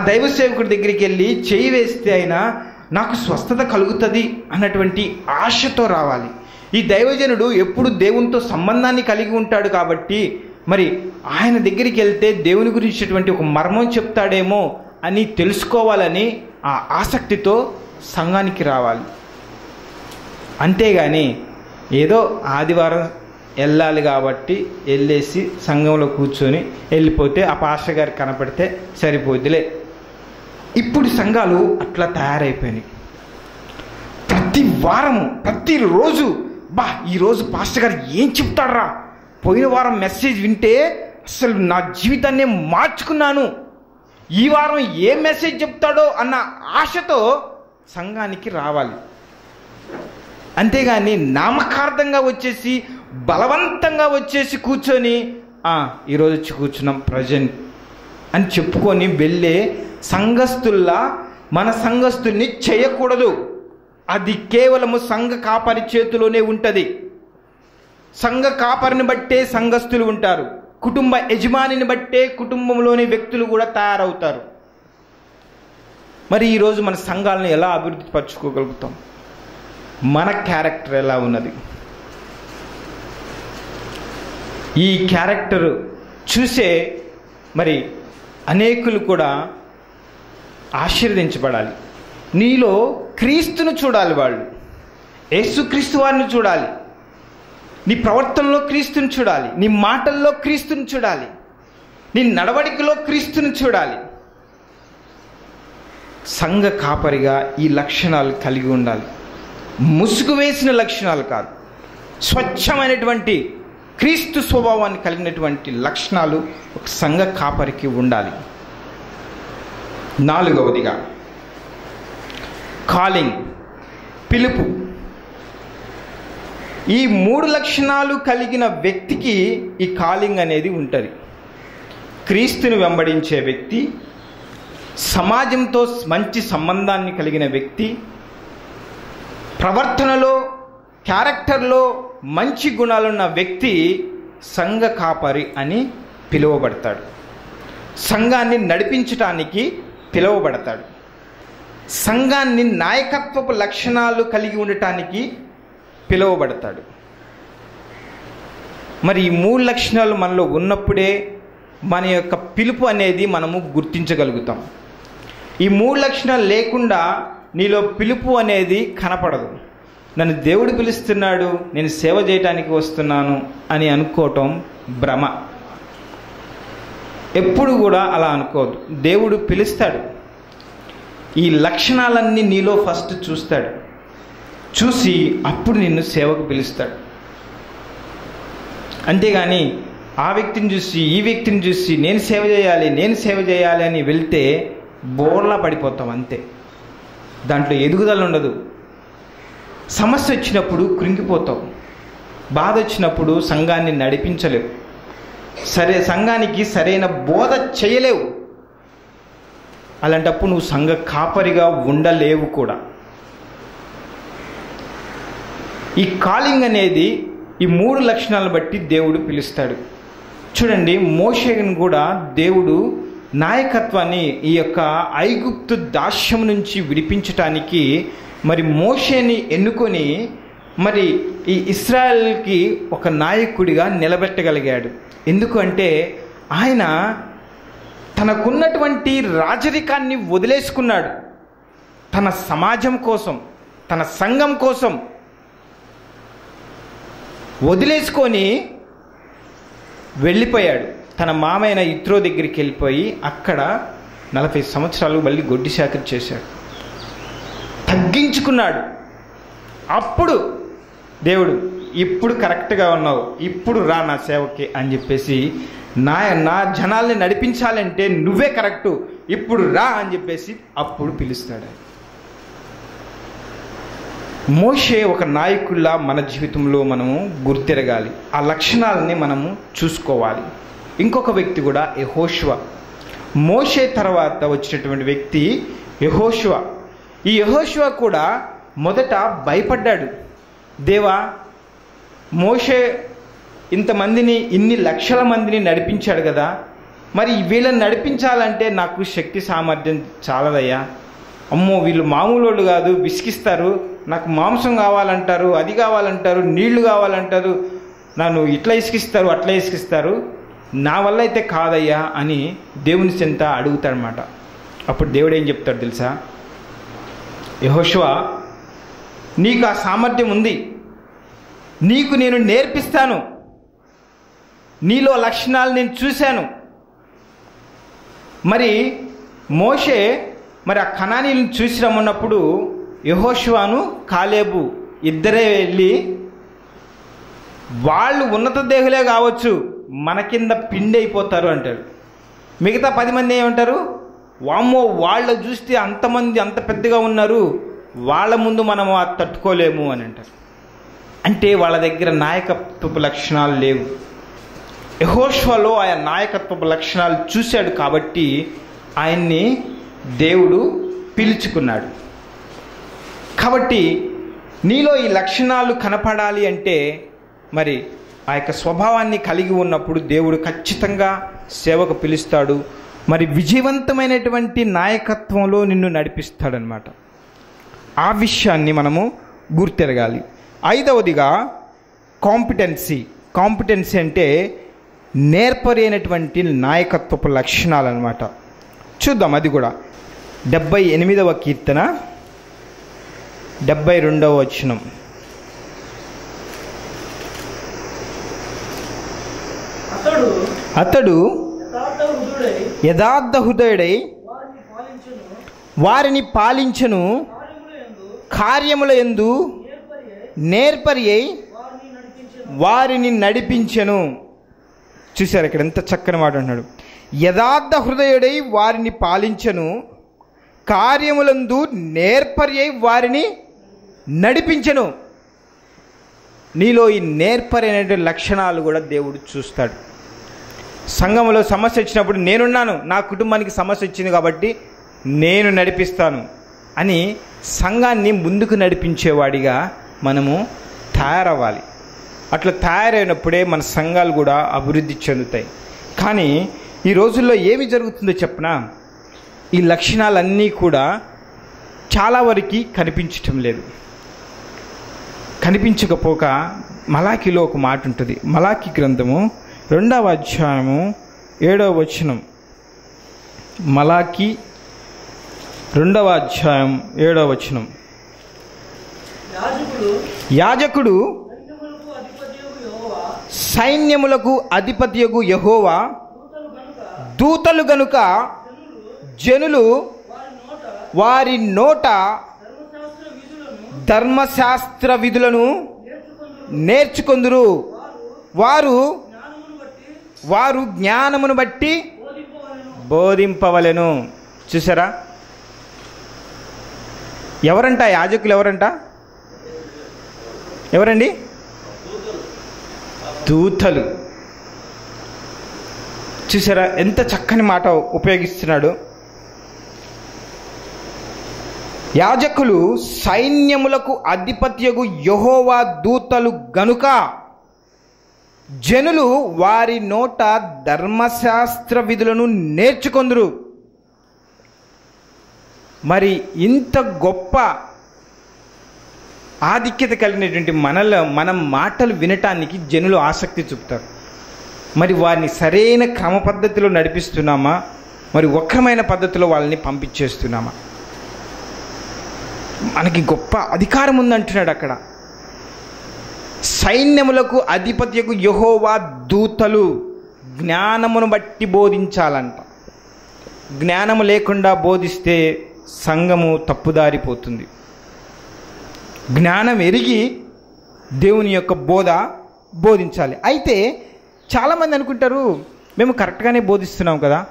ఆ దైవ సేవకుడి దగ్గరికి వెళ్ళి చేయి వేస్తే అయినా నాకు స్వస్థత కలుగుతుంది అన్నటువంటి ఆశతో రావాలి. ఈ దైవజనుడు ఎప్పుడు దేవునితో సంబంధాన్ని కలిగి ఉంటాడు కాబట్టి మరి ఆయన దగ్గరికి వెళ్తే దేవుని గురించినటువంటి ఒక మర్మం చెప్తాడేమో అని తెలుసుకోవాలని ఆ ఆసక్తితో సంఘానికి రావాలి. అంతేగాని ఏదో ఆదివారం వెళ్ళాలి కాబట్టి వెళ్ళేసి సంఘంలో కూర్చొని వెళ్ళిపోతే ఆ పాస్టర్ గారికి కనపడితే సరిపోద్దిలే. ఇప్పుడు సంఘాలు అట్లా తయారైపోయినాయి. ప్రతి వారము ప్రతిరోజు బా ఈరోజు పాస్టర్ గారు ఏం చెప్తాడ్రా? పోయిన వారం మెసేజ్ వింటే అసలు నా జీవితాన్ని మార్చుకున్నాను. ఈ వారం ఏ మెసేజ్ చెప్తాడో అన్న ఆశతో సంఘానికి రావాలి. అంతేగాని నామకార్థంగా వచ్చేసి బలవంతంగా వచ్చేసి కూర్చొని ఈరోజు వచ్చి కూర్చున్నాం ప్రజెంట్ అని చెప్పుకొని వెళ్ళే సంఘస్థుల్లా మన సంఘస్థుల్ని చేయకూడదు. అది కేవలము సంఘ కాపరి చేతిలోనే ఉంటుంది. సంఘ కాపరిని బట్టే సంఘస్థులు ఉంటారు. కుటుంబ యజమానిని బట్టే కుటుంబంలోని వ్యక్తులు కూడా తయారవుతారు. మరి ఈరోజు మన సంఘాలను ఎలా అభివృద్ధి పరచుకోగలుగుతాం? మన క్యారెక్టర్ ఎలా ఉన్నది? ఈ క్యారెక్టర్ చూసే మరి అనేకులు కూడా ఆశీర్వదించబడాలి. నీలో క్రీస్తును చూడాలి వాళ్ళు. యేసుక్రీస్తు వారిని చూడాలి. నీ ప్రవర్తనలో క్రీస్తుని చూడాలి. నీ మాటల్లో క్రీస్తుని చూడాలి. నీ నడవడికలో క్రీస్తుని చూడాలి. సంఘ కాపరిగా ఈ లక్షణాలు కలిగి ఉండాలి. ముసుగు వేసిన లక్షణాలు కాదు. స్వచ్ఛమైనటువంటి క్రీస్తు స్వభావాన్ని కలిగినటువంటి లక్షణాలు ఒక సంఘ కాపరికి ఉండాలి. నాలుగవదిగా. కాలింగ్ పిలుపు. ఈ మూడు లక్షణాలు కలిగిన వ్యక్తికి ఈ కాలింగ్ అనేది ఉంటుంది. క్రీస్తుని వెంబడించే వ్యక్తి సమాజంతో మంచి సంబంధాన్ని కలిగిన వ్యక్తి ప్రవర్తనలో క్యారెక్టర్లో మంచి గుణాలున్న వ్యక్తి సంఘ కాపరి అని పిలువబడతాడు. సంఘాన్ని నడిపించటానికి పిలువబడతాడు. సంఘాన్ని నాయకత్వపు లక్షణాలు కలిగి ఉండటానికి పిలువబడతాడు. మరి ఈ మూడు లక్షణాలు మనలో ఉన్నప్పుడే మన యొక్క పిలుపు అనేది మనము గుర్తించగలుగుతాం. ఈ మూడు లక్షణాలు లేకుండా నీలో పిలుపు అనేది కనపడదు. నన్ను దేవుడు పిలుస్తున్నాడు నేను సేవ చేయటానికి వస్తున్నాను అని అనుకోవటం భ్రమ. ఎప్పుడు కూడా అలా అనుకోవద్దు. దేవుడు పిలుస్తాడు. ఈ లక్షణాలన్నీ నీలో ఫస్ట్ చూస్తాడు. చూసి అప్పుడు నిన్ను సేవకు పిలుస్తాడు. అంతేగాని ఆ వ్యక్తిని చూసి ఈ వ్యక్తిని చూసి నేను సేవ చేయాలి నేను సేవ చేయాలి అని వెళ్తే బోర్లా పడిపోతాం అంతే. దాంట్లో ఎదుగుదల ఉండదు. సమస్య వచ్చినప్పుడు కృంగిపోతావు బాధ వచ్చినప్పుడు సంఘాన్ని నడిపించలేవు సరే సంఘానికి సరైన బోధ చేయలేవు. అలాంటప్పుడు నువ్వు సంఘ కాపరిగా ఉండలేవు కూడా. ఈ కాలింగ్ అనేది ఈ మూడు లక్షణాలను బట్టి దేవుడు పిలుస్తాడు. చూడండి మోషేను కూడా దేవుడు నాయకత్వాన్ని ఈ యొక్క ఐగుప్తు దాస్యం నుంచి విడిపించటానికి మరి మోషేని ఎన్నుకొని మరి ఈ ఇస్రాయల్కి ఒక నాయకుడిగా నిలబెట్టగలిగాడు. ఎందుకంటే ఆయన తనకున్నటువంటి రాజరికాన్ని వదిలేసుకున్నాడు. తన సమాజం కోసం తన సంఘం కోసం వదిలేసుకొని వెళ్ళిపోయాడు. తన మామైన ఇత్రో దగ్గరికి వెళ్ళిపోయి అక్కడ నలభై సంవత్సరాలు మళ్ళీ గొడ్డి శాఖ చేశాడు. తగ్గించుకున్నాడు. అప్పుడు దేవుడు ఇప్పుడు కరెక్ట్గా ఉన్నావు ఇప్పుడు రా నా సేవకి అని చెప్పేసి నా నా జనాల్ని నడిపించాలంటే నువ్వే కరెక్టు ఇప్పుడు రా అని చెప్పేసి అప్పుడు పిలుస్తాడు. మోషే ఒక నాయకుల్లా మన జీవితంలో మనము గుర్తిరగాలి. ఆ లక్షణాలని మనము చూసుకోవాలి. ఇంకొక వ్యక్తి కూడా యహోష్వ. మోషే తర్వాత వచ్చినటువంటి వ్యక్తి యహోష్వ. ఈ యహోష్వ కూడా మొదట భయపడ్డాడు. దేవా మోషే ఇంతమందిని ఇన్ని లక్షల మందిని నడిపించాడు కదా. మరి వీళ్ళని నడిపించాలంటే నాకు శక్తి సామర్థ్యం చాలదయ్యా. అమ్మో వీళ్ళు మామూలు వాళ్ళు కాదు విసిగిస్తారు. నాకు మాంసం కావాలంటారు అది కావాలంటారు నీళ్ళు కావాలంటారు. నన్ను ఇట్లా ఇసుకిస్తారు అట్లా ఇసుకిస్తారు నా వల్ల అయితే కాదయ్యా అని దేవుని చెంత అడుగుతాడనమాట అప్పుడు దేవుడు ఏం చెప్తాడు తెలుసా? యహోష్వా నీకు ఆ సామర్థ్యం ఉంది. నీకు నేను నేర్పిస్తాను. నీలో లక్షణాలు నేను చూశాను. మరి మోషే మరి ఆ కణానీలను చూసి రమ్మన్నప్పుడు యహోశివాను కాలేబు ఇద్దరే వెళ్ళి వాళ్ళు ఉన్నత దేహులే కావచ్చు మన కింద పిండి అయిపోతారు అంటారు. మిగతా పది మంది ఏమంటారు? వామ్మో వాళ్ళ చూస్తే అంతమంది అంత పెద్దగా ఉన్నారు వాళ్ళ ముందు మనం అది తట్టుకోలేము అని అంటారు. అంటే వాళ్ళ దగ్గర నాయకత్వపు లక్షణాలు లేవు. యహోష్వలో ఆయన నాయకత్వపు లక్షణాలు చూశాడు కాబట్టి ఆయన్ని దేవుడు పిలుచుకున్నాడు. కాబట్టి నీలో ఈ లక్షణాలు కనపడాలి అంటే మరి ఆ యొక్క స్వభావాన్ని కలిగి ఉన్నప్పుడు దేవుడు ఖచ్చితంగా సేవకు పిలుస్తాడు. మరి విజయవంతమైనటువంటి నాయకత్వంలో నిన్ను నడిపిస్తాడనమాట ఆ విషయాన్ని మనము గుర్తెరగాలి. ఐదవదిగా కాంపిటెన్సీ కాంపిటెన్సీ అంటే నేర్పరైనటువంటి నాయకత్వపు లక్షణాలు అనమాట చూద్దాం అది కూడా. డెబ్బై ఎనిమిదవ కీర్తన డెబ్బై రెండవ వచనం. అతడు యథార్థ హృదయుడై వారిని పాలించును. కార్యముల ఎందు నేర్పరి అయి వారిని నడిపించెను. చూశారు ఇక్కడ ఎంత చక్కని మాట అంటున్నాడు. యథార్థ హృదయుడై వారిని పాలించను. కార్యములందు నేర్పరి అయి వారిని నడిపించెను. నీలో ఈ నేర్పరి అనేటువంటి లక్షణాలు కూడా దేవుడు చూస్తాడు. సంఘంలో సమస్య వచ్చినప్పుడు నేనున్నాను నా కుటుంబానికి సమస్య వచ్చింది కాబట్టి నేను నడిపిస్తాను అని సంఘాన్ని ముందుకు నడిపించేవాడిగా మనము తయారవ్వాలి. అట్లా తయారైనప్పుడే మన సంఘాలు కూడా అభివృద్ధి చెందుతాయి. కానీ ఈ రోజుల్లో ఏమి జరుగుతుందో చెప్పనా ఈ లక్షణాలన్నీ కూడా చాలా వరకు కనిపించటం లేదు. కనిపించకపోక మలాకిలో ఒక మాట ఉంటుంది. మలాకి గ్రంథము రెండవ అధ్యాయము ఏడవ వచనం. మలాకి రెండవ అధ్యాయం ఏడవ వచనం. యాజకుడు సైన్యములకు అధిపతియగు యెహోవా. దూతలు గనుక జనులు వారి నోట ధర్మశాస్త్ర విధులను నేర్చుకుందురు. వారు వారు జ్ఞానమును బట్టి బోధింపవలెను. చూసారా ఎవరంట? యాజకులు ఎవరంట? ఎవరండి? దూతలు. చూసారా ఎంత చక్కని మాట ఉపయోగిస్తున్నాడు. యాజకులు సైన్యములకు అధిపత్యగు యహోవా దూతలు గనుక జనులు వారి నోట ధర్మశాస్త్ర విధులను నేర్చుకొందురు. మరి ఇంత గొప్ప ఆధిక్యత కలిగినటువంటి మనలో మనం మాటలు వినటానికి జనులు ఆసక్తి చూపుతారు. మరి వారిని సరైన క్రమ పద్ధతిలో నడిపిస్తున్నామా? మరి వక్రమైన పద్ధతిలో వాళ్ళని పంపించేస్తున్నామా? మనకి గొప్ప అధికారం ఉందంటున్నాడు అక్కడ. సైన్యములకు అధిపత్యకు యహోవా దూతలు జ్ఞానమును బట్టి బోధించాలంట. జ్ఞానము లేకుండా బోధిస్తే సంఘము తప్పుదారిపోతుంది. జ్ఞానం ఎరిగి దేవుని యొక్క బోధ బోధించాలి. అయితే చాలామంది అనుకుంటారు మేము కరెక్ట్గానే బోధిస్తున్నాం కదా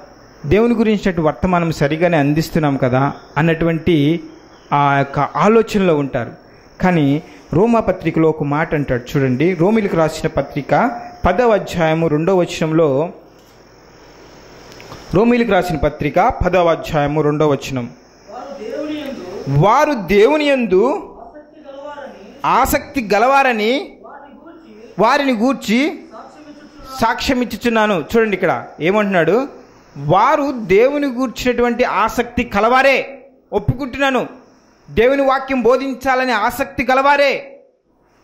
దేవుని గురించినటువంటి వర్తమానం సరిగానే అందిస్తున్నాం కదా అన్నటువంటి ఆ యొక్క ఆలోచనలో ఉంటారు. కానీ రోమా పత్రికలో ఒక మాట అంటాడు చూడండి రోమిలకు రాసిన పత్రిక పదవ అధ్యాయము రెండవ వచనంలో రోమిలకు రాసిన పత్రిక పదవ అధ్యాయము రెండవ వచనం. వారు దేవుని యందు వారు దేవుని యందు ఆసక్తి గలవారని ఆసక్తి గలవారని వారిని గూర్చి సాక్ష్యం ఇచ్చుచున్నాను చూడండి ఇక్కడ ఏమంటున్నాడు? వారు దేవుని గూర్చినటువంటి ఆసక్తి కలవారే. ఒప్పుకుంటున్నాను. దేవుని వాక్యం బోధించాలనే ఆసక్తి కలవారే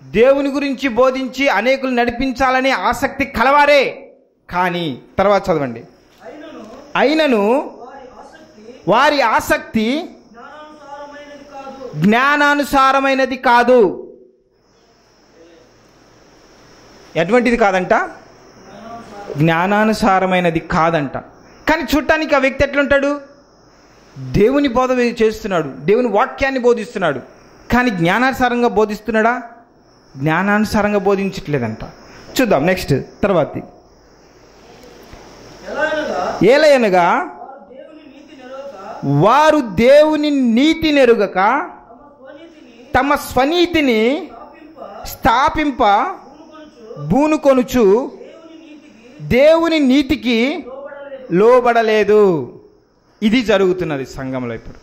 దేవుని గురించి బోధించి అనేకులు నడిపించాలనే ఆసక్తి కలవారే. కానీ తర్వాత చదవండి. అయినను వారి ఆసక్తి జ్ఞానానుసారమైనది కాదు జ్ఞానానుసారమైనది కాదు ఎటువంటిది కాదంట? జ్ఞానానుసారమైనది కాదంట. కానీ చూడటానికి ఆ వ్యక్తి ఎట్లుంటాడు? దేవుని బోధ చేస్తున్నాడు. దేవుని వాక్యాన్ని బోధిస్తున్నాడు. కానీ జ్ఞానానుసారంగా బోధిస్తున్నాడా? జ్ఞానానుసారంగా బోధించట్లేదంట. చూద్దాం నెక్స్ట్ తర్వాతి. ఏలయనగా వారు దేవుని నీతి నెరుగక తమ స్వనీతిని స్థాపింప భూను కొనుచు. దేవుని నీతికి లోబడలేదు. లోబడలేదు ఇది జరుగుతున్నది సంఘంలో ఇప్పుడు.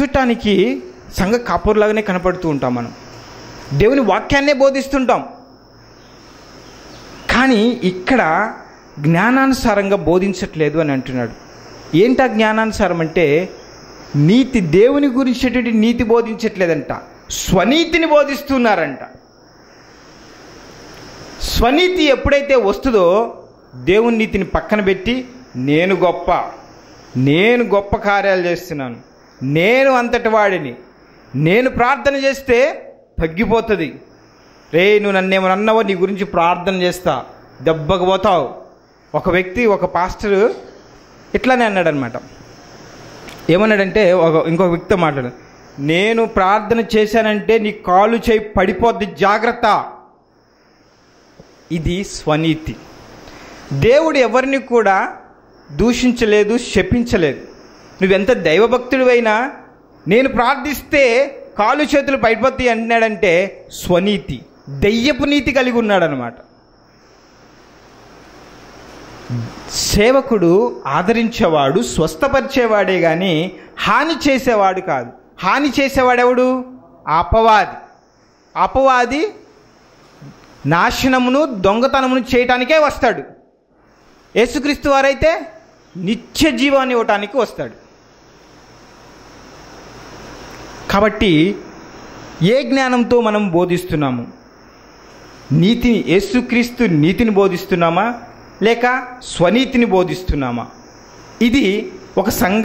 చూడటానికి సంఘ కాపూర్లాగానే కనపడుతూ ఉంటాం మనం. దేవుని వాక్యాన్నే బోధిస్తుంటాం. కానీ ఇక్కడ జ్ఞానానుసారంగా బోధించట్లేదు అని అంటున్నాడు. ఏంటా జ్ఞానానుసారం అంటే నీతి దేవుని గురించేటువంటి నీతి బోధించట్లేదంట. స్వనీతిని బోధిస్తున్నారంట. స్వనీతి ఎప్పుడైతే వస్తుందో దేవుని నీతిని పక్కన పెట్టి నేను గొప్ప. నేను గొప్ప కార్యాలు చేస్తున్నాను. నేను అంతటి వాడిని. నేను ప్రార్థన చేస్తే తగ్గిపోతుంది. రే నువ్వు నన్నేమని అన్నావో నీ గురించి ప్రార్థన చేస్తా. దెబ్బకు పోతావు. ఒక వ్యక్తి ఒక పాస్టర్ ఇట్లానే అన్నాడనమాట. ఏమన్నాడంటే ఒక ఇంకొక వ్యక్తితో మాట్లాడు. నేను ప్రార్థన చేశానంటే నీ కాలు చేయి పడిపోద్ది జాగ్రత్త. ఇది స్వనీతి. దేవుడు ఎవరిని కూడా దూషించలేదు శపించలేదు. నువ్వెంత దైవభక్తుడివైనా నేను ప్రార్థిస్తే కాలు చేతులు పడిపోతాయి అంటున్నాడంటే స్వనీతి. దెయ్యపు నీతి కలిగి ఉన్నాడనమాట సేవకుడు ఆదరించేవాడు స్వస్థపరిచేవాడే కానీ హాని చేసేవాడు కాదు. హాని చేసేవాడెవడు? అపవాది అపవాది నాశనమును దొంగతనమును చేయటానికే వస్తాడు. యేసుక్రీస్తు వారైతే నిత్య జీవాన్ని ఇవ్వటానికి వస్తాడు. కాబట్టి ఏ జ్ఞానంతో మనం బోధిస్తున్నాము? నీతిని యేసుక్రీస్తు నీతిని బోధిస్తున్నామా? లేక స్వనీతిని బోధిస్తున్నామా? ఇది ఒక సంఘ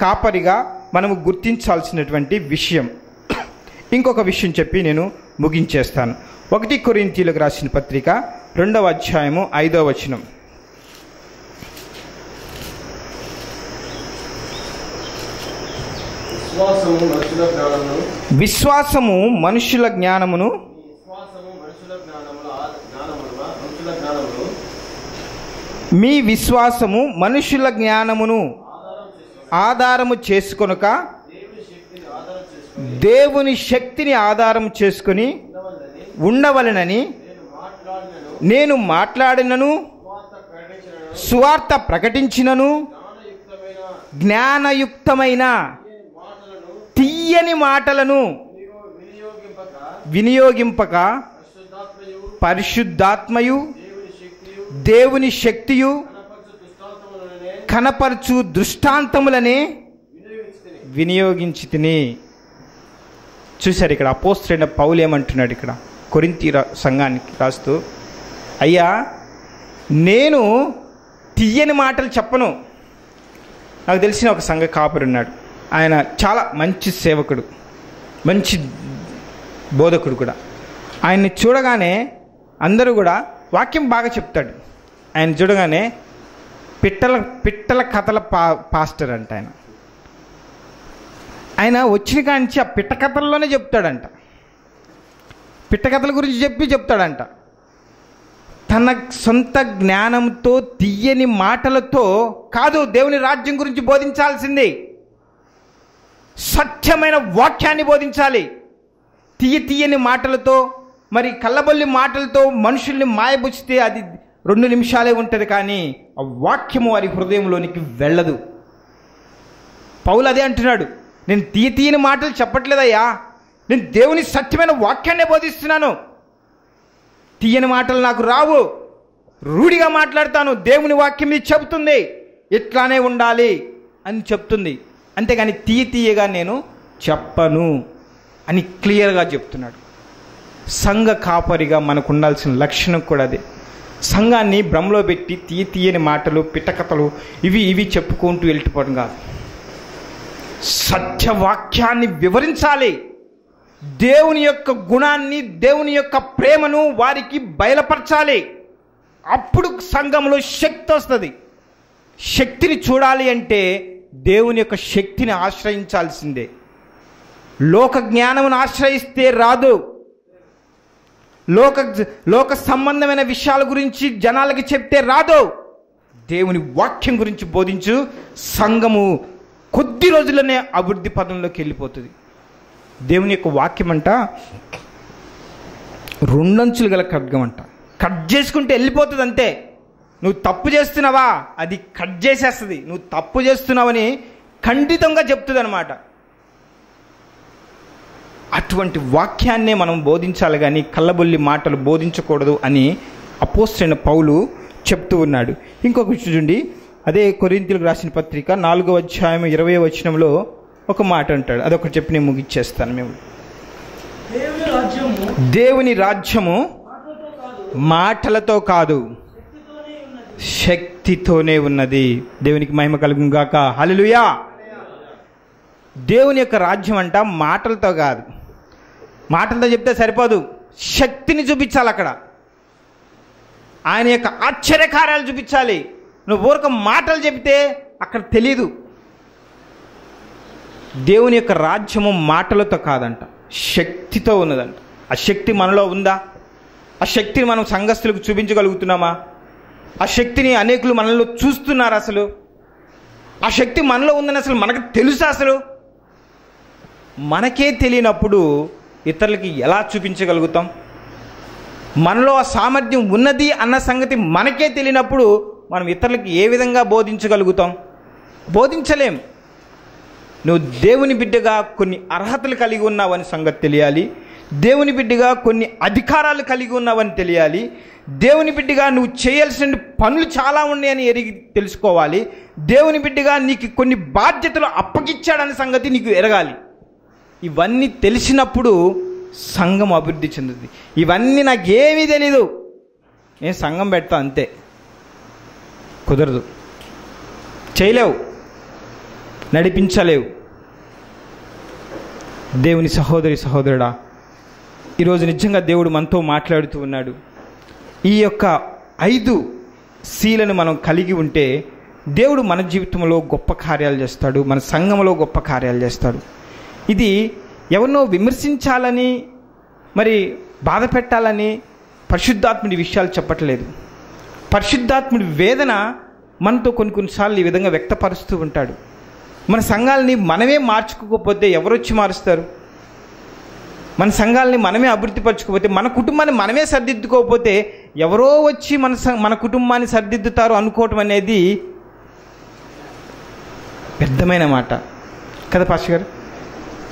కాపరిగా మనము గుర్తించాల్సినటువంటి విషయం. ఇంకొక విషయం చెప్పి నేను ముగించేస్తాను. ఒకటి కొరింతీలకు రాసిన పత్రిక రెండవ అధ్యాయము ఐదవ వచనం. విశ్వాసము మనుషుల జ్ఞానమును మీ విశ్వాసము మనుషుల జ్ఞానమును ఆధారము చేసుకొనక దేవుని శక్తిని ఆధారం చేసుకుని ఉండవలనని నేను మాట్లాడినను సువార్త ప్రకటించినను జ్ఞానయుక్తమైన తీయని మాటలను వినియోగింపక పరిశుద్ధాత్మయు దేవుని శక్తియు కనపరచు దృష్టాంతములనే వినియోగించి తిని. చూశారు ఇక్కడ అపోస్త్రైన పౌలు ఏమంటున్నాడు ఇక్కడ? కొరింతి రా- సంఘానికి రాస్తూ అయ్యా నేను తీయని మాటలు చెప్పను. నాకు తెలిసిన ఒక సంఘ కాపురు ఉన్నాడు. ఆయన చాలా మంచి సేవకుడు మంచి బోధకుడు కూడా. ఆయన్ని చూడగానే అందరూ కూడా వాక్యం బాగా చెప్తాడు. ఆయన చూడగానే పిట్టల పిట్టల కథల పా పాస్టర్ అంట ఆయన. ఆయన వచ్చిన కాంచి ఆ పిట్ట కథల్లోనే చెప్తాడంట. పిట్టకథల గురించి చెప్పి చెప్తాడంట. తన సొంత జ్ఞానంతో తీయని మాటలతో కాదు దేవుని రాజ్యం గురించి బోధించాల్సింది. సత్యమైన వాక్యాన్ని బోధించాలి. తీయ తీయని మాటలతో మరి కళ్ళబొల్లి మాటలతో మనుషుల్ని మాయబుచ్చితే అది రెండు నిమిషాలే ఉంటుంది కానీ ఆ వాక్యము వారి హృదయంలోనికి వెళ్ళదు. పౌలు అదే అంటున్నాడు. నేను తీయ తీయని మాటలు చెప్పట్లేదయ్యా. నేను దేవుని సత్యమైన వాక్యాన్ని బోధిస్తున్నాను. తీయని మాటలు నాకు రావు. రూఢిగా మాట్లాడతాను. దేవుని వాక్యం ఇది చెబుతుంది. ఇట్లానే ఉండాలి అని చెప్తుంది. అంతేగాని తీయ తీయగా నేను చెప్పను అని క్లియర్గా చెప్తున్నాడు. సంఘ కాపరిగా మనకు ఉండాల్సిన లక్షణం కూడా అదే. సంఘాన్ని భ్రమలో పెట్టి తీయ తీయని మాటలు పిట్టకథలు ఇవి ఇవి చెప్పుకుంటూ వెళ్ళిపోవడం కాదు. సత్యవాక్యాన్ని వివరించాలి. దేవుని యొక్క గుణాన్ని దేవుని యొక్క ప్రేమను వారికి బయలుపరచాలి. అప్పుడు సంఘంలో శక్తి వస్తుంది. శక్తిని చూడాలి అంటే దేవుని యొక్క శక్తిని ఆశ్రయించాల్సిందే. లోక జ్ఞానమును ఆశ్రయిస్తే రాదు. లోక లోక సంబంధమైన విషయాల గురించి జనాలకి చెప్తే రాదు. దేవుని వాక్యం గురించి బోధించు సంఘము కొద్ది రోజుల్లోనే అభివృద్ధి పదంలోకి వెళ్ళిపోతుంది. దేవుని యొక్క వాక్యం అంట రెండంచులు గల ఖడ్గం అంట కట్ చేసుకుంటే వెళ్ళిపోతుంది అంతే. నువ్వు తప్పు చేస్తున్నావా? అది కట్ చేసేస్తుంది. నువ్వు తప్పు చేస్తున్నావని ఖండితంగా చెప్తుంది అనమాట అటువంటి వాక్యాన్నే మనం బోధించాలి కానీ కళ్ళబొల్లి మాటలు బోధించకూడదు అని అపోస్టైన పౌలు చెప్తూ ఉన్నాడు. ఇంకొక విషయం చూడండి. అదే కొరింతలకు రాసిన పత్రిక నాలుగో అధ్యాయం ఇరవై వచనంలో ఒక మాట అంటాడు. అదొకటి చెప్పి నేను ముగిచ్చేస్తాను మేము. దేవుని రాజ్యము దేవుని రాజ్యము మాటలతో కాదు శక్తితోనే ఉన్నది. దేవునికి మహిమ కలుగును గాక. హల్లెలూయా. దేవుని యొక్క రాజ్యం అంట మాటలతో కాదు. మాటలతో చెప్తే సరిపోదు. శక్తిని చూపించాలి అక్కడ. ఆయన యొక్క ఆశ్చర్యకార్యాలు చూపించాలి. నువ్వు ఊరక మాటలు చెబితే అక్కడ తెలీదు. దేవుని యొక్క రాజ్యము మాటలతో కాదంట శక్తితో ఉన్నదంట. ఆ శక్తి మనలో ఉందా? ఆ శక్తిని మనం సంఘస్థులకు చూపించగలుగుతున్నామా? ఆ శక్తిని అనేకులు మనలో చూస్తున్నారు అసలు? ఆ శక్తి మనలో ఉందని అసలు మనకు తెలుసా అసలు? మనకే తెలియనప్పుడు ఇతరులకి ఎలా చూపించగలుగుతాం? మనలో ఆ సామర్థ్యం ఉన్నది అన్న సంగతి మనకే తెలియనప్పుడు మనం ఇతరులకి ఏ విధంగా బోధించగలుగుతాం? బోధించలేం. నువ్వు దేవుని బిడ్డగా కొన్ని అర్హతలు కలిగి ఉన్నావని సంగతి తెలియాలి. దేవుని బిడ్డగా కొన్ని అధికారాలు కలిగి ఉన్నావని తెలియాలి. దేవుని బిడ్డగా నువ్వు చేయాల్సిన పనులు చాలా ఉన్నాయని ఎరిగి తెలుసుకోవాలి. దేవుని బిడ్డగా నీకు కొన్ని బాధ్యతలు అప్పగిచ్చాడనే సంగతి నీకు ఎరగాలి. ఇవన్నీ తెలిసినప్పుడు సంఘం అభివృద్ధి చెందుతుంది ఇవన్నీ నాకేమీ తెలీదు. నేను సంఘం పెడతా అంతే. కుదరదు. చేయలేవు. నడిపించలేవు. దేవుని సహోదరి సహోదరుడా ఈరోజు నిజంగా దేవుడు మనతో మాట్లాడుతూ ఉన్నాడు. ఈ యొక్క ఐదు సీలను మనం కలిగి ఉంటే దేవుడు మన జీవితంలో గొప్ప కార్యాలు చేస్తాడు మన సంఘంలో గొప్ప కార్యాలు చేస్తాడు. ఇది ఎవరినో విమర్శించాలని మరి బాధ పెట్టాలని పరిశుద్ధాత్ముడి విషయాలు చెప్పట్లేదు. పరిశుద్ధాత్ముడి వేదన మనతో కొన్ని కొన్నిసార్లు ఈ విధంగా వ్యక్తపరుస్తూ ఉంటాడు. మన సంఘాలని మనమే మార్చుకోకపోతే ఎవరొచ్చి మారుస్తారు? మన సంఘాలని మనమే అభివృద్ధిపరచుకోకపోతే మన కుటుంబాన్ని మనమే సర్దిద్దుకోకపోతే ఎవరో వచ్చి మన సం- మన కుటుంబాన్ని సర్దిద్దుతారు అనుకోవటం అనేది పెద్దమైన మాట. కదా పాష గారు?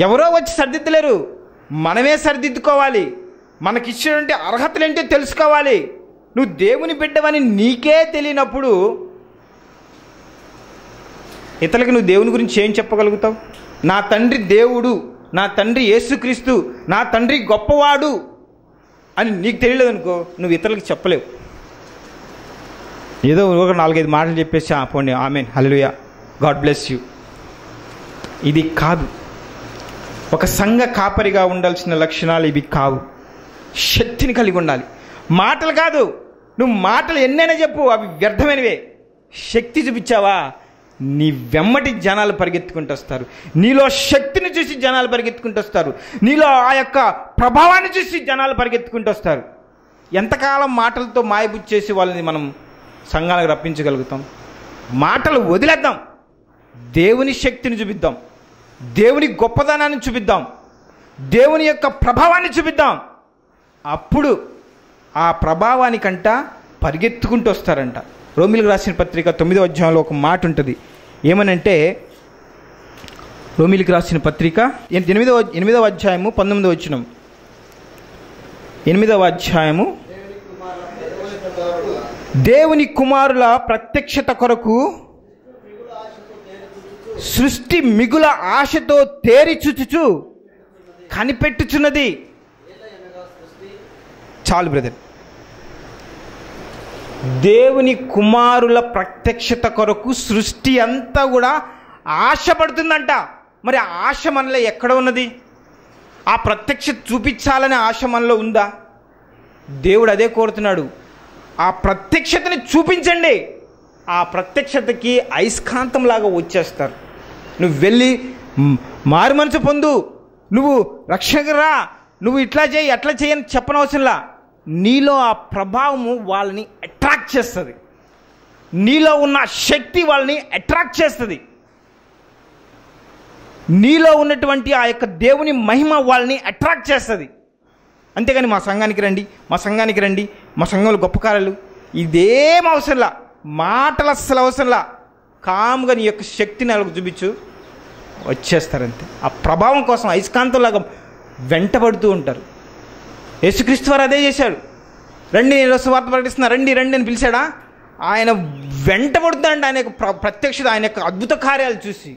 ఎవరో వచ్చి సర్దిద్దలేరు. మనమే సరిదిద్దుకోవాలి. మనకిచ్చినటువంటి అర్హతలు ఏంటో తెలుసుకోవాలి. నువ్వు దేవుని బిడ్డవని నీకే తెలియనప్పుడు ఇతరులకి నువ్వు దేవుని గురించి ఏం చెప్పగలుగుతావు? నా తండ్రి దేవుడు నా తండ్రి యేసుక్రీస్తు నా తండ్రి గొప్పవాడు అని నీకు తెలియలేదు అనుకో నువ్వు ఇతరులకు చెప్పలేవు. ఏదో ఒక నాలుగైదు మాటలు చెప్పేసి "ఆ, పోండి ఆమెన్ హలోయా గాడ్ బ్లెస్ యూ. ఇది కాదు. ఒక సంఘ కాపరిగా ఉండాల్సిన లక్షణాలు ఇవి కావు. శక్తిని కలిగి ఉండాలి. మాటలు కాదు. నువ్వు మాటలు ఎన్నైనా చెప్పు అవి వ్యర్థమైనవే. శక్తి చూపించావా? నీ వెమ్మటి జనాలు పరిగెత్తుకుంటూ వస్తారు నీలో శక్తిని చూసి జనాలు పరిగెత్తుకుంటూ వస్తారు నీలో ఆ యొక్క ప్రభావాన్ని చూసి జనాలు పరిగెత్తుకుంటూ వస్తారు ఎంతకాలం మాటలతో మాయబుచ్చి చేసి వాళ్ళని మనం సంఘాలకు రప్పించగలుగుతాం? మాటలు వదిలేద్దాం. దేవుని శక్తిని చూపిద్దాం. దేవుని గొప్పదనాన్ని చూపిద్దాం. దేవుని యొక్క ప్రభావాన్ని చూపిద్దాం. అప్పుడు ఆ ప్రభావానికంట పరిగెత్తుకుంటూ వస్తారంట రోమిలకు రాసిన పత్రిక తొమ్మిదో అధ్యాయంలో ఒక మాట ఉంటుంది ఏమనంటే రోమిలికి రాసిన పత్రిక ఎనిమిదవ ఎనిమిదవ అధ్యాయము పంతొమ్మిదవ వచ్చినం ఎనిమిదవ అధ్యాయము. దేవుని కుమారుల దేవుని కుమారుల ప్రత్యక్షత కొరకు సృష్టి మిగుల ఆశతో తేరి చుచుచు కనిపెట్టుచున్నది. చాలు బ్రదర్. దేవుని కుమారుల ప్రత్యక్షత కొరకు సృష్టి అంతా కూడా ఆశపడుతుందంట. మరి ఆశ మనలో ఎక్కడ ఉన్నది? ఆ ప్రత్యక్షత చూపించాలనే ఆశ మనలో ఉందా? దేవుడు అదే కోరుతున్నాడు. ఆ ప్రత్యక్షతని చూపించండి. ఆ ప్రత్యక్షతకి అయస్కాంతంలాగా వచ్చేస్తారు. నువ్వు వెళ్ళి మారు మనసు పొందు. నువ్వు రక్షకురా. నువ్వు ఇట్లా చేయి అట్లా చేయని చెప్పనవసరంలా. నీలో ఆ ప్రభావము వాళ్ళని అట్రాక్ట్ చేస్తుంది. నీలో ఉన్న శక్తి వాళ్ళని అట్రాక్ట్ చేస్తుంది. నీలో ఉన్నటువంటి ఆ యొక్క దేవుని మహిమ వాళ్ళని అట్రాక్ట్ చేస్తుంది. అంతేగాని మా సంఘానికి రండి మా సంఘానికి రండి మా సంఘంలో గొప్ప కార్యాలు. ఇదేం అవసరంలా. మాటలు అస్సలు అవసరంలా. కాముగా నీ యొక్క శక్తిని వాళ్ళకు చూపించు. వచ్చేస్తారంతే. ఆ ప్రభావం కోసం అయస్కాంతంలాగా వెంటబడుతూ ఉంటారు. యేసుక్రీస్తు వారు అదే చేశాడు. రండి నేను వార్త ప్రకటిస్తున్నా. రండి రండి అని పిలిచాడా? ఆయన వెంటబడుతుందండి ఆయన యొక్క ప్ర- ప్రత్యక్షత ఆయన యొక్క అద్భుత కార్యాలు చూసి.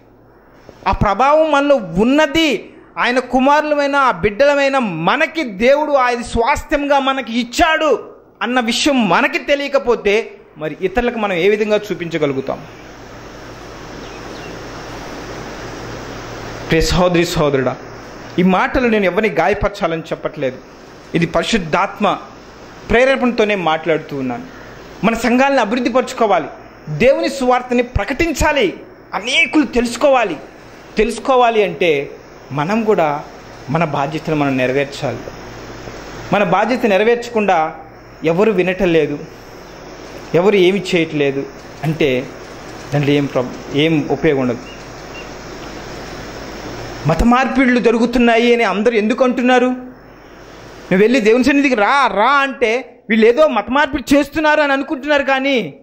ఆ ప్రభావం మనలో ఉన్నది. ఆయన కుమారులమైన ఆ బిడ్డలమైన మనకి దేవుడు ఆయన స్వాస్థ్యంగా మనకి ఇచ్చాడు అన్న విషయం మనకి తెలియకపోతే మరి ఇతరులకు మనం ఏ విధంగా చూపించగలుగుతాం? ప్రే సహోదరి సహోదరుడా ఈ మాటలు నేను ఎవరిని గాయపరచాలని చెప్పట్లేదు. ఇది పరిశుద్ధాత్మ ప్రేరేపణతోనే మాట్లాడుతూ ఉన్నాను. మన సంఘాలను అభివృద్ధి పరచుకోవాలి. దేవుని సువార్తని ప్రకటించాలి. అనేకులు తెలుసుకోవాలి. తెలుసుకోవాలి అంటే మనం కూడా మన బాధ్యతను మనం నెరవేర్చాలి. మన బాధ్యత నెరవేర్చకుండా ఎవరు వినటం లేదు. ఎవరు ఏమి చేయట్లేదు అంటే దాంట్లో ఏం ప్రాబ్ ఏం ఉపయోగం ఉండదు. మత మార్పిడులు జరుగుతున్నాయి అని అందరూ ఎందుకు అంటున్నారు? నువ్వు వెళ్ళి దేవుని సన్నిధికి రా రా అంటే వీళ్ళు ఏదో మత మార్పిడి చేస్తున్నారు అని అనుకుంటున్నారు కానీ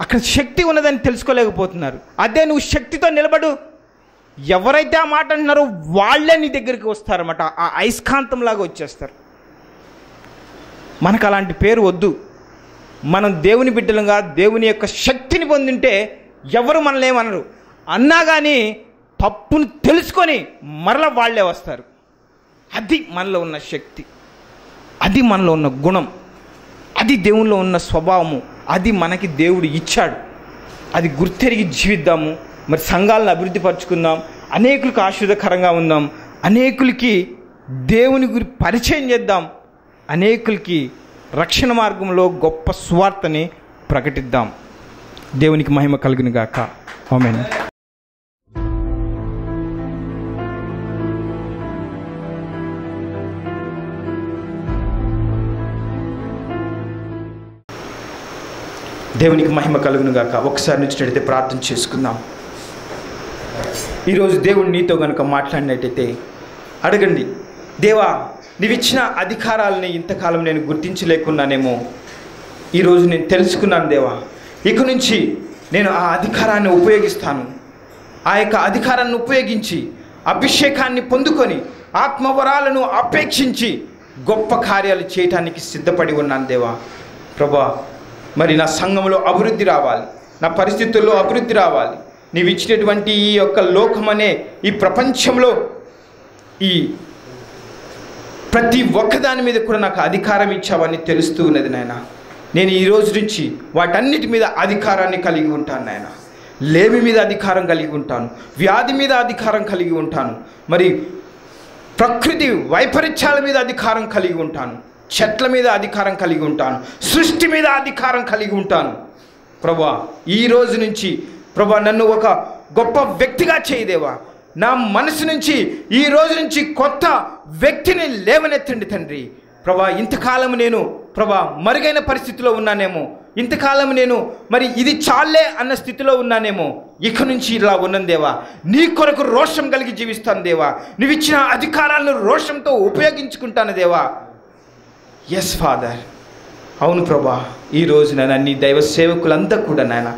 అక్కడ శక్తి ఉన్నదని తెలుసుకోలేకపోతున్నారు. అదే నువ్వు శక్తితో నిలబడు. ఎవరైతే ఆ మాట అంటున్నారో వాళ్ళే నీ దగ్గరికి వస్తారన్నమాట. ఆ అయస్కాంతంలాగా వచ్చేస్తారు. మనకు అలాంటి పేరు వద్దు. మనం దేవుని బిడ్డలుగా దేవుని యొక్క శక్తిని పొందింటే ఎవరు మనల్ని ఏమనరు. అన్నా కానీ తప్పును తెలుసుకొని మరల వాళ్ళే వస్తారు. అది మనలో ఉన్న శక్తి. అది మనలో ఉన్న గుణం. అది దేవునిలో ఉన్న స్వభావము. అది మనకి దేవుడు ఇచ్చాడు. అది గుర్తెరిగి జీవిద్దాము. మరి సంఘాలను అభివృద్ధి పరుచుకుందాం. అనేకులకు ఆశీర్వదకరంగా ఉందాం. అనేకులకి దేవుని గురి పరిచయం చేద్దాం. అనేకులకి రక్షణ మార్గంలో గొప్ప స్వార్థని ప్రకటిద్దాం. దేవునికి మహిమ కలిగిన గాక ఆమెన్. దేవునికి మహిమ కలుగును గాక. ఒకసారి నుంచినట్టయితే ప్రార్థన చేసుకుందాం. ఈరోజు దేవుడు నీతో కనుక మాట్లాడినట్టయితే అడగండి దేవా నీవిచ్చిన అధికారాలని ఇంతకాలం నేను గుర్తించలేకున్నానేమో. ఈరోజు నేను తెలుసుకున్నాను దేవా. ఇక నుంచి నేను ఆ అధికారాన్ని ఉపయోగిస్తాను. ఆ యొక్క అధికారాన్ని ఉపయోగించి అభిషేకాన్ని పొందుకొని ఆత్మవరాలను అపేక్షించి గొప్ప కార్యాలు చేయటానికి సిద్ధపడి ఉన్నాను దేవా. ప్రభా మరి నా సంఘంలో అభివృద్ధి రావాలి. నా పరిస్థితుల్లో అభివృద్ధి రావాలి. నీవు ఇచ్చినటువంటి ఈ యొక్క లోకం అనే ఈ ప్రపంచంలో ఈ ప్రతి ఒక్కదాని మీద కూడా నాకు అధికారం ఇచ్చావని తెలుస్తూ ఉన్నది నాయన. నేను ఈ రోజు నుంచి వాటన్నిటి మీద అధికారాన్ని కలిగి ఉంటాను నాయన. లేమి మీద అధికారం కలిగి ఉంటాను. వ్యాధి మీద అధికారం కలిగి ఉంటాను. మరి ప్రకృతి వైపరీత్యాల మీద అధికారం కలిగి ఉంటాను. చెట్ల మీద అధికారం కలిగి ఉంటాను. సృష్టి మీద అధికారం కలిగి ఉంటాను. ప్రభా ఈ రోజు నుంచి ప్రభా నన్ను ఒక గొప్ప వ్యక్తిగా చేయదేవా నా మనసు నుంచి ఈ రోజు నుంచి కొత్త వ్యక్తిని లేవనెత్తండి తండ్రి. ప్రభా ఇంతకాలం నేను ప్రభా మరుగైన పరిస్థితిలో ఉన్నానేమో. ఇంతకాలం నేను మరి ఇది చాలే అన్న స్థితిలో ఉన్నానేమో. ఇక నుంచి ఇలా ఉన్నందేవా నీ కొరకు రోషం కలిగి జీవిస్తాను దేవా. నువ్వు ఇచ్చిన అధికారాలను రోషంతో ఉపయోగించుకుంటాను దేవా. ఎస్ ఫాదర్ అవును ప్రభా. ఈ రోజు నాయన నీ దైవ సేవకులంతా కూడా నాయన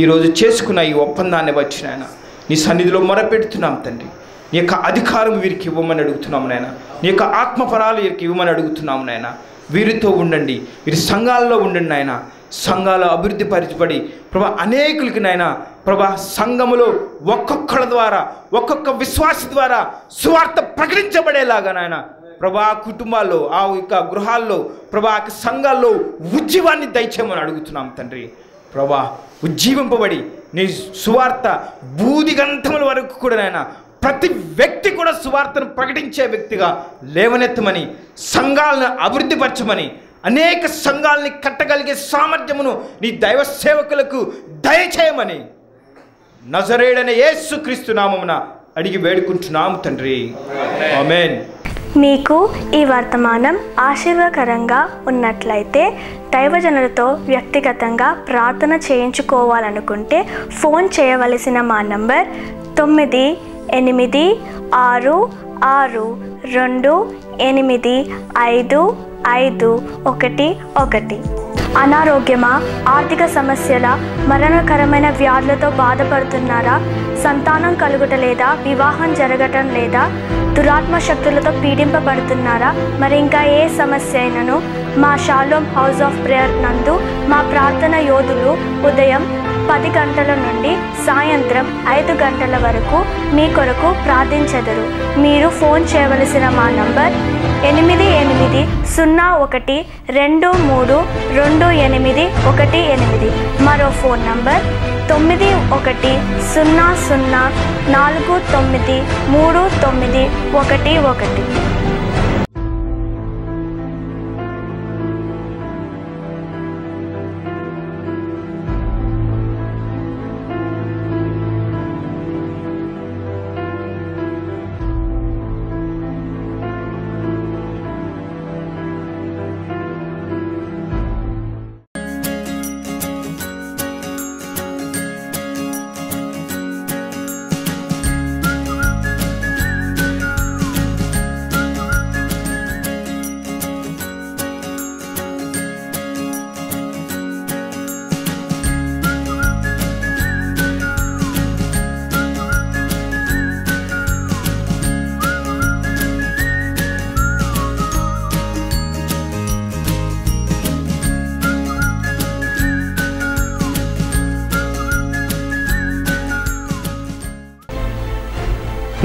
ఈరోజు చేసుకున్న ఈ ఒప్పందాన్ని వచ్చి నాయన నీ సన్నిధిలో మొరపెడుతున్నాం తండ్రి. నీ యొక్క అధికారం వీరికి ఇవ్వమని అడుగుతున్నాం నాయన. నీ యొక్క ఆత్మఫలాలు వీరికి ఇవ్వమని అడుగుతున్నాం నాయన. వీరితో ఉండండి. వీరి సంఘాల్లో ఉండండి నాయన. సంఘాలు అభివృద్ధి పరిచబడి ప్రభా అనేకులకి నాయన ప్రభా సంఘములో ఒక్కొక్కల ద్వారా ఒక్కొక్క విశ్వాస ద్వారా సువార్త ప్రకటించబడేలాగా నాయన ప్రభా కుటుంబాల్లో ఆ యొక్క గృహాల్లో ప్రభా సంఘాల్లో ఉజ్జీవాన్ని దయచేయమని అడుగుతున్నాం తండ్రి. ప్రభా ఉజ్జీవింపబడి నీ సువార్త బూదిగంధముల వరకు కూడా నాయన ప్రతి వ్యక్తి కూడా సువార్తను ప్రకటించే వ్యక్తిగా లేవనెత్తమని సంఘాలను అభివృద్ధిపరచమని అనేక సంఘాలని కట్టగలిగే సామర్థ్యమును నీ దైవ సేవకులకు దయచేయమని నజరేడనే యేసు క్రీస్తు నామమున అడిగి వేడుకుంటున్నాము తండ్రి. ఆమెన్. మీకు ఈ వర్తమానం ఆశీర్వకరంగా ఉన్నట్లయితే దైవజనులతో వ్యక్తిగతంగా ప్రార్థన చేయించుకోవాలనుకుంటే ఫోన్ చేయవలసిన మా నంబర్ తొమ్మిది ఎనిమిది ఆరు ఆరు రెండు ఎనిమిది ఐదు ఐదు ఒకటి ఒకటి. అనారోగ్యమా ఆర్థిక సమస్యల మరణకరమైన వ్యాధులతో బాధపడుతున్నారా సంతానం కలుగుట లేదా వివాహం జరగటం లేదా దురాత్మ శక్తులతో పీడింపబడుతున్నారా మరి ఇంకా ఏ సమస్య అయినను? మా షాలోమ్ హౌస్ ఆఫ్ ప్రేయర్ నందు మా ప్రార్థన యోధులు ఉదయం పది గంటల నుండి సాయంత్రం ఐదు గంటల వరకు మీ కొరకు ప్రార్థించెదరు. మీరు ఫోన్ చేయవలసిన మా నంబర్ ఎనిమిది సున్నా ఒకటి రెండు మూడు రెండు ఎనిమిది ఒకటి ఎనిమిది. మరో ఫోన్ నంబర్ తొమ్మిది ఒకటి సున్నా సున్నా నాలుగు తొమ్మిది మూడు తొమ్మిది ఒకటి ఒకటి.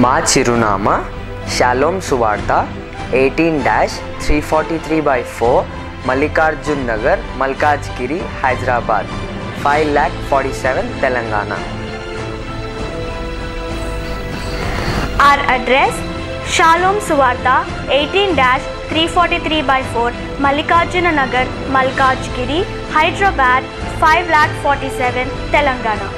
మా చిరునామా షాలోమ్ సువార్త eighteen dash three forty three by four Mallikarjun Nagar Malkajgiri Hyderabad five lakh forty seven Telangana Our address Shalom Suvarta 18 343 by 4 Mallikarjuna Nagar, Malkajgiri, Hyderabad 5 lakh 47 Telangana.